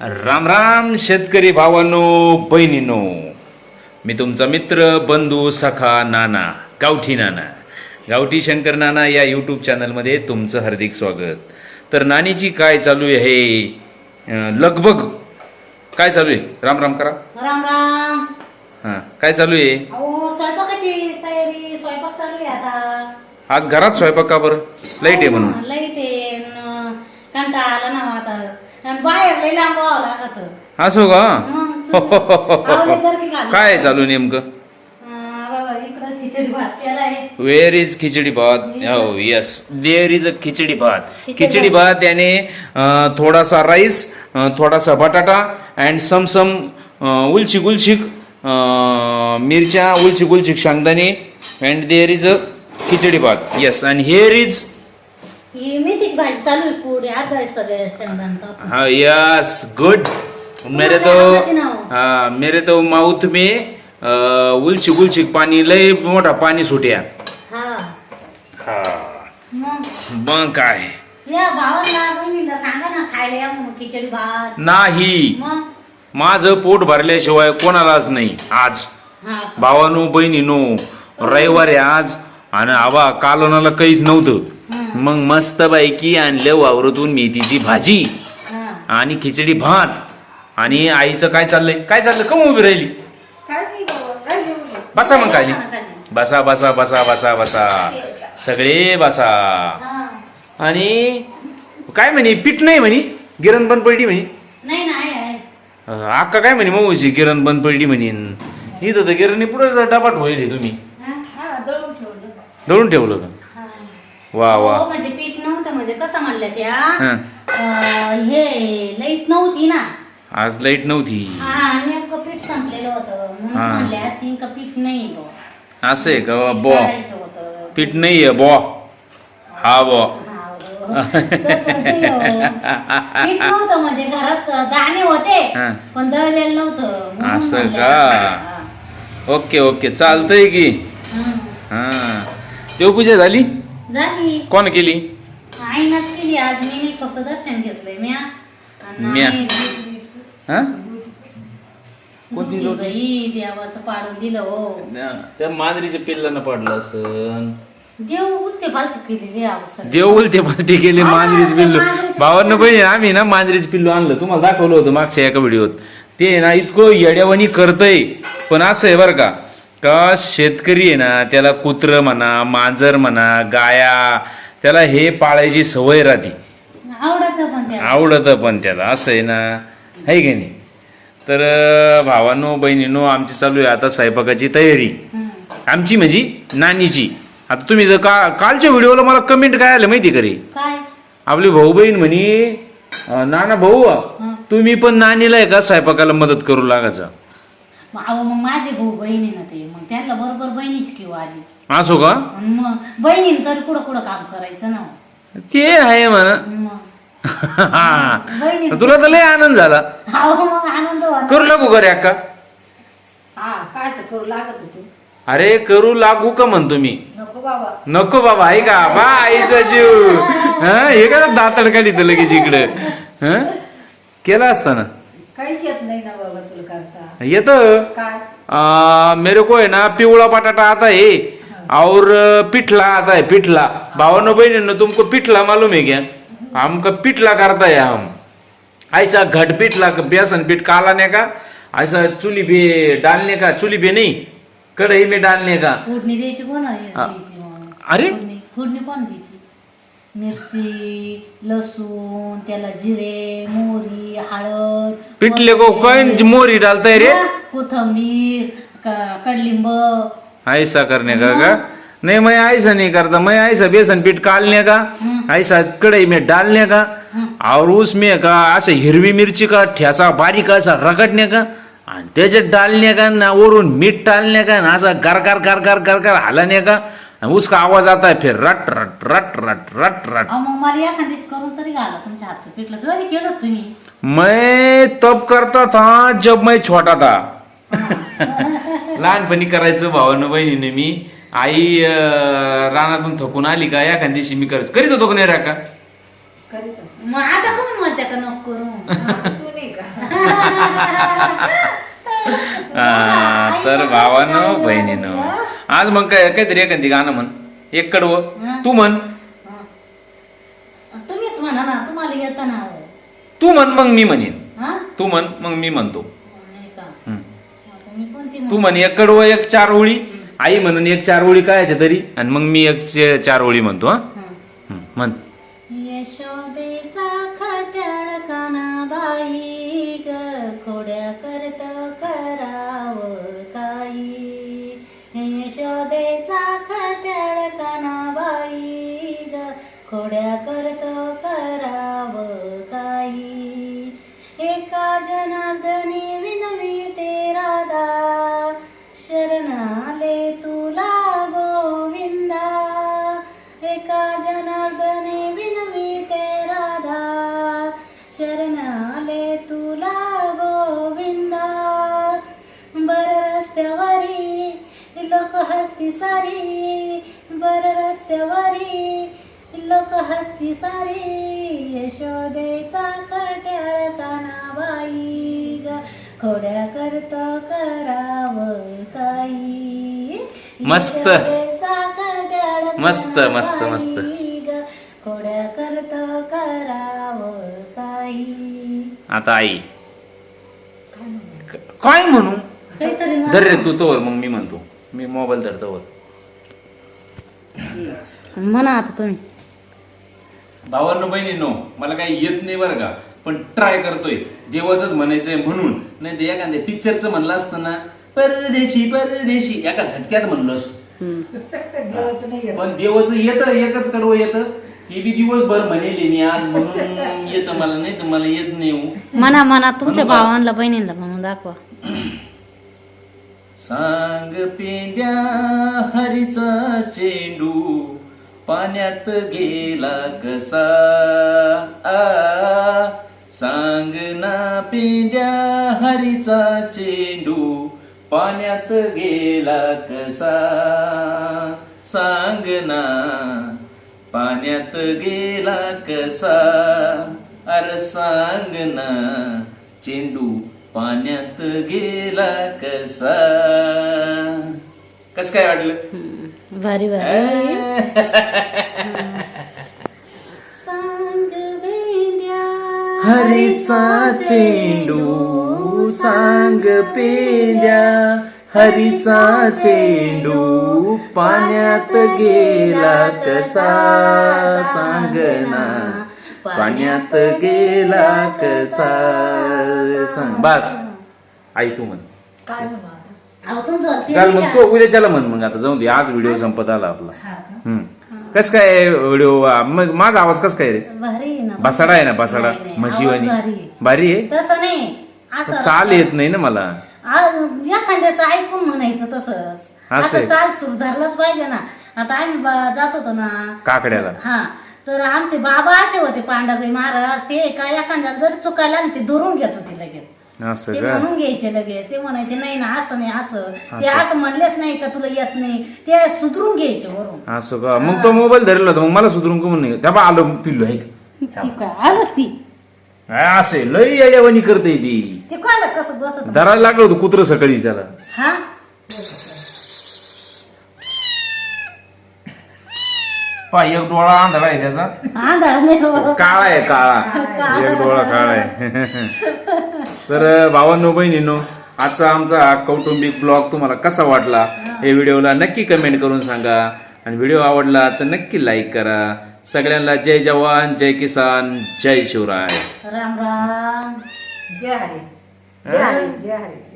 राम राम शेतकरी भावांनो बहिणींनो. मी तुमचा मित्र बंधू सखा नाना गावठी नाना. गावठी शंकर नाना या यूट्यूब चॅनलमध्ये तुमचं हार्दिक स्वागत. तर नानीची काय चालू आहे? अं, लगबग. काय चालू आहे? राम राम करा. राम राम. हां काय चालू आहे? अहो स्वयंपाकाची तयारी स्वयंपाक चालू आहे आता. आज घरात स्वयंपाक का बरं? लाइट आहे म्हणून. लाइट आहे कंटाळा आला ना. आणि लागत. असो का? मग आवडे तर की घालू. काय चालू नेमकं? अं, बघा इकडं खिचडी भात केला आहे. वेअर इज खिचडी भात? हो yes there is a khichdi bhaat? Khichdi bhaat. याने अं, थोडासा राईस थोडासा बटाटा अँड सम सम उलची गुलशिक मिरच्या उलची गुलशिक शेंगदाणे and there is a khichdi bhaat. Yes and here is ही मेथीची भाजी चालू आहे पुढे अर्धा शेंगदाणा. हाँ यस गुड मेरे तो हाँ मेरे तो माउथ में अं, उलचिक उलचिक पाणी लय मोठा पाणी सुट्या. हा. हा. मग? मग काय? या भावांना बहिणीला सांगा ना खायला या म्हणून खिचडी भात. नाही. मग? माझं पोट भरल्याशिवाय कोणालाच नाही आज. हा. भावानो बहिणीनो रविवार आहे आज आणि आबा कालोनाला काहीच नव्हतं. मग मस्त पैकी आणलं वावरतून मेथीची भाजी आणि खिचडी भात. आणि आईचं काय चाललंय? काय चाललं कम उभी राहिली. बसा मग खाली बसा. बसा बसा बसा बसा. सगळे बसा. आणि काय म्हणे? पीठ नाही म्हणे? गिरण बंद पडली म्हणे अक्का काय म्हणे मऊशी गिरण बंद पडली म्हणेन इथं तर गिरणी पुढे डबाट होईल तुम्ही. दळून ठेवलं का. वा वा हो, म्हणजे पीठ नव्हतं म्हणजे कसं म्हणलं त्या हा. अं, हे लाइट नव्हती ना आज लाइट नव्हती हा नेमकं पीठ संपलेलं होतं म्हणून हा. म्हणले असतील का पीठ नाही बुवा. असं आहे का बॉ करायचं होतं पीठ नाहीये बॉ हा बॉ हा, हो. तसं नाही हो. पीठ नव्हतं म्हणजे घरात दाणे होते हा. पण दळलेलं नव्हतं म्हणून असं म्हणले का? ओके ओके चालतंय की हा. हा. हा देवपूजा झाली झाली. कोण केली? आईनाच केली. आज मी नाही फक्त दर्शन घेतलंय म्या. आणि म्या. आई हा? दुधी बाई देवाचं पाडून दिलं हो. त्या मांजरीच्या पिल्लानं पडलं असं देव उलते पालते केलेली देव गेले हा, मांजरीच पिल्लू. भावांना बहिणी आम्ही ना मांजरीच पिल्लू आणलं. तुम्हाला दाखवलं होतं मागच्या एका व्हिडिओत. ते ना इतकं येड्यावानी करतय. पण असं आहे बरं का का शेतकरी आहे ना त्याला कुत्र म्हणा मांजर म्हणा गाया त्याला हे पाळायची सवय राहते. आवडत पण त्या आवडतं पण त्याला असं आहे ना. आहे की नाही? तर अं, भावांनो बहिणीनो आमची चालू आहे आता स्वयंपाकाची तयारी. हम्म. आमची म्हणजे नानीची. आता तुम्ही जर का कालच्या व्हिडिओला मला कमेंट काय आलं माहिती करे काय? आपली भाऊ बहीण म्हणे अं, नाना भाऊ तुम्ही पण नानीला आहे का स्वयंपाकाला मदत करू लागायचा? मग अहो मग माझे भाऊ बहिणी ना ते. मग त्यांना बरोबर बहिणीच किंवा आली. असो का? आणि मग बहिणीने तर कुठं कुठं काम करायचं ना हो. ते आहे म्हणा. मग. बहिणी तुला तर लय आनंद झाला. अहो मग आनंद होता करू लागू का रे अक्का? हा कायच करू लागत तू अरे करू लागू का म्हणतो मी? नको बाबा. नको बाबा आहे का बा आईचा जीव. हा हे का दातड काढी तर लगेच इकडे? हा? केला असता ना? काहीच येत नाही ना बाबा. करता? येत. मेरे को है ना पिवळा बटाटा आता है और पिठला आता है पिठला. भावानो बहनों तुमको पिठला मालूम है क्या हमको पिठला करता है हम ऐसा घट पिठला बेसन पीठ कालाने का? ऐसा चूल्ही पे डालने का? चूल्ही पे नहीं. कढ़ाई में डालने का? अरे? मिरची लसूण त्याला जिरे मोहरी हळद पिठले को मोरी डालता है रे? कोथिंबीर क- कडलिंब. ऐसा करने का का? नहीं मैं ऐसा नहीं करता. मैं ऐसा बेसन पीठ कालने का? ऐसा कढ़ाई में डालने का? और उसमें का? ऐसे हिरवी मिर्ची का? ठ्याचा बारीक असा रगडने का? आणि त्याच्यात डालने का? ना वरून मीठ डालने का? ना असा गर गर गर गर गर गर हलाने का? उसका आवाज आता है फिर रट रट रट रट रट रट. अहो मग मला एखादीच करून तरी घाला तुमच्या हातचं. पिठलं कधी केलं होतं तुम्ही. मैं तब करता था जब मैं छोटा था लहानपणी करायचं भावानं बहिणीने मी. आई अं, रानातून थकून आली का एखाद्या दिवशी मी करायचो करीत होतो का नाही रा का करीत मग आता कोण म्हणते का नको करू? तू नाही का? हा, तर भावानं बहिणीनं. आज मग काय काहीतरी एखादी गाणं म्हण. एक कडवं. तू म्हण. तुम्हीच म्हणा ना तुम्हाला येतं ना तू म्हण मग मी म्हणेन. हा? तू म्हण मग मी म्हणतो. नाही का? हम्म. आता मी कोणती तू म्हण एक कडवं एक चार ओळी आई म्हणून एक चार ओळी काय तरी? आणि मग मी एक चे- चार ओळी म्हणतो हा. म्हणू? यशोदेचा खट्याळ कानाबाई ग खोड्या करत कराव बर रस्त्यावरी लोक हस्ती सारी यशोदेचा कट्याळ कानाबाई ग. खोड्या करत कराव काही. मस्त. मस्त, मस्त, मस्त. खोड्या करत कराव काही. आता आई. काय म्हणा. धर रे तू तोवर मग मी म्हणतो. मी मोबाईल धरतो वर. म्हणा आता तुम्ही भावांनो बहिणीनो मला काही येत नाही बरं का पण ट्राय करतोय देवाचंच म्हणायचंय म्हणून नाही ते एखाद्या पिक्चरचं म्हणलं असतं ना परदेशी परदेशी एका झटक्यात म्हणलं असतं देवाचं नाही येत. पण देवाचं येतं एकच कडवं येतं हे बी दिवसभर म्हणेल मी आज म्हणून येतं मला नाही तर मला येत नाही हो. म्हणा म्हणा तुमच्या? भावांना बहिणींना म्हणून दाखवा सांग पेंड्या हरीचा चेंडू पाण्यात गेला कसा? आ सांग ना पेंड्या हरीचा चेंडू पाण्यात गेला कसा? सांग ना पाण्यात गेला कसा? अरे सांग ना चेंडू पाण्यात गेला कसा? कस काय वाटलं? भारी भारी. सांग भेंड्या हरीचा चेंडू सांग पेंड्या हरीचा चेंडू पाण्यात गेला कसा? सांग ना. पाण्यात गेला कसा? सांग बस. आई तू म्हण. काय म्हणू आता? अहो चाल नाही मग का? तो उद्याच्याला म्हण मग आता. जाऊ दे. आज व्हिडिओ संपत आला आपला. हा का? हम्म. कस काय व्हिडिओ? मग माझा आवाज कस काय रे? भारी आहे ना. बसाडा आहे ना बसाडा? नाही, नाही, म्हशीवानी आवाज भारी आहे. भारी आहे? तसं नाही. असं चाल येत नाही ना मला. आज एखाद्याचं ऐकून म्हणायचं तसं. असं आहे. चाल सुधारलंच पाहिजे ना. आता आम्ही बा- जात होतो ना. काकड्याला. हा. तर आमचे बाबा असे होते पांडवे महाराज. ते का एखाद्या जर चुकायला ना ते धरून घेत होते लगेच. असं ते का? म्हणून घ्यायचे लगेच. ते म्हणायचे नाही ना असं नाही असं. ते असं. म्हणलेच नाही का तुला येत नाही. ते सुधरून घ्यायचे वरून. असं का? मग तो मोबाईल धरला होता मग मला सुधरून का म्हणून त्या आलो पिल्लो आहे का? ती काय आलंच ती? असे लई येड्यावानी करते ती. ते कळलं कसं बसत? धरायला लागलं होतं कुत्र सकाळी त्याला. हा? पा एक डोळा आंधळा आहे त्याचा आंधळा नाही हो. काळा आहे काळा एक डोळा काळा आहे तर भावांनो बहिणींनो आजचा आमचा हा कौटुंबिक ब्लॉग तुम्हाला कसा वाटला? हे. व्हिडिओला नक्की कमेंट करून सांगा. आणि व्हिडिओ आवडला तर नक्की लाईक करा. सगळ्यांना जय जवान जय किसान जय शिवराय. राम राम. जय हरी. जय हरी जय हरी.